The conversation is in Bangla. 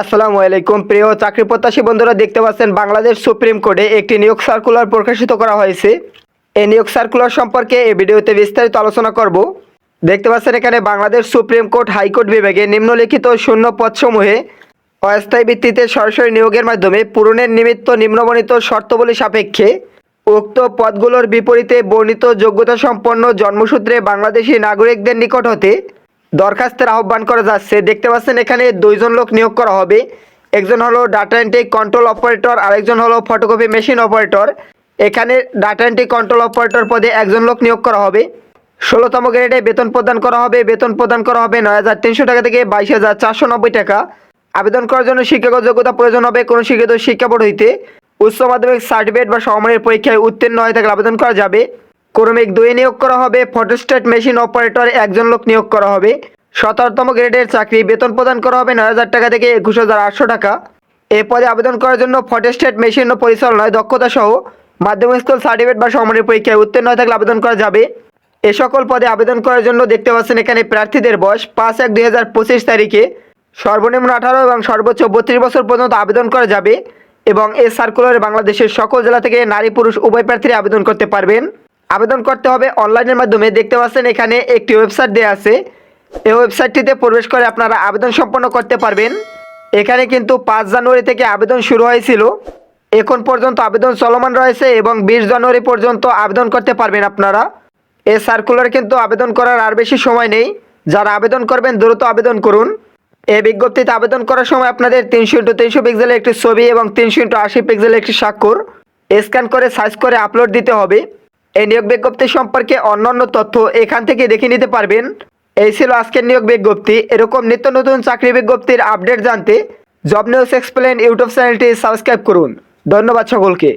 আসসালামু আলাইকুম। প্রিয় চাকরি প্রত্যাশী বন্ধুরা, দেখতে পাচ্ছেন বাংলাদেশ সুপ্রিম কোর্টে একটি নিয়োগ সার্কুলার প্রকাশিত করা হয়েছে। এই নিয়োগ সার্কুলার সম্পর্কে এই ভিডিওতে বিস্তারিত আলোচনা করব। দেখতে পাচ্ছেন এখানে বাংলাদেশ সুপ্রিম কোর্ট হাইকোর্ট বিভাগে নিম্নলিখিত শূন্য পদসমূহে অস্থায়ী ভিত্তিতে সরাসরি নিয়োগের মাধ্যমে পূরণের নিমিত্ত নিম্নবর্ণিত শর্তাবলী সাপেক্ষে উক্ত পদগুলোর বিপরীতে বর্ণিত যোগ্যতা সম্পন্ন জন্মসূত্রে বাংলাদেশি নাগরিকদের নিকট হতে দরখাস্তের আহ্বান করা যাচ্ছে। দেখতে পাচ্ছেন, এখানে দুইজন লোক নিয়োগ করা হবে। একজন হলো ডাটা এন্ট্রি কন্ট্রোল অপারেটর আরেকজন হলো ফটোকপি মেশিন অপারেটর এখানে ডাটা এন্ট্রি কন্ট্রোল অপারেটর পদে একজন লোক নিয়োগ করা হবে। ষোলোতম গ্রেডে বেতন প্রদান করা হবে। বেতন প্রদান করা হবে নয় হাজার তিনশো টাকা থেকে বাইশ হাজার চারশো নব্বই টাকা। আবেদন করার জন্য শিক্ষাগত যোগ্যতা প্রয়োজন হবে কোনো শিক্ষিত শিক্ষা বোর্ড হইতে। উচ্চ মাধ্যমিক সার্টিফিকেট বা সমমানের পরীক্ষায় উত্তীর্ণ হয়ে থাকলে আবেদন করা যাবে। ক্রমিক দুই নিয়োগ করা হবে, ফটোস্টেট মেশিন অপারেটর একজন লোক নিয়োগ করা হবে। সতেরোতম গ্রেডের চাকরি বেতন প্রদান করা হবে নয় হাজার টাকা থেকে একুশ হাজার আটশো টাকা। এ পদে আবেদন করার জন্য ফটোস্টেট মেশিন ও পরিচালনায় দক্ষতা সহ মাধ্যমিক স্কুল সার্টিফিকেট বা সমমানের পরীক্ষায় উত্তীর্ণ থাকলে আবেদন করা যাবে। এ সকল পদে আবেদন করার জন্য দেখতে পাচ্ছেন এখানে প্রার্থীদের বয়স পাঁচ এক দুই হাজার পঁচিশ তারিখে। সর্বনিম্ন আঠারো এবং সর্বোচ্চ বত্রিশ বছর পর্যন্ত আবেদন করা যাবে এবং এই সার্কুলারে বাংলাদেশের সকল জেলা থেকে নারী পুরুষ উভয় প্রার্থীরা আবেদন করতে পারবেন। আবেদন করতে হবে অনলাইনের মাধ্যমে। দেখতে পাচ্ছেন এখানে একটি ওয়েবসাইট দেওয়া আছে। এই ওয়েবসাইটটিতে প্রবেশ করে আপনারা আবেদন সম্পন্ন করতে পারবেন। এখানে কিন্তু পাঁচ জানুয়ারি থেকে আবেদন শুরু হয়েছিল। এখন পর্যন্ত আবেদন চলমান রয়েছে এবং বিশ জানুয়ারি পর্যন্ত আবেদন করতে পারবেন আপনারা। এ সার্কুলার কিন্তু আবেদন করার আর বেশি সময় নেই। যারা আবেদন করবেন, দ্রুত আবেদন করুন। এই বিজ্ঞপ্তিতে আবেদন করার সময় আপনাদের তিনশো ইন্টু তিনশো পিক্সেলের একটি ছবি এবং তিনশো ইন্টু আশি পিক্সেলের একটি স্বাক্ষর। স্ক্যান করে সাইজ করে আপলোড দিতে হবে। এই নিয়োগ বিজ্ঞপ্তি সম্পর্কে অন্যান্য তথ্য এখান থেকে দেখে নিতে পারবেন। এই ছিল আজকের নিয়োগ বিজ্ঞপ্তি। এরকম নিত্য নতুন চাকরি বিজ্ঞপ্তির আপডেট জানতে জব নিউজ এক্সপ্লেন ইউটিউব চ্যানেলটি সাবস্ক্রাইব করুন। ধন্যবাদ সকলকে।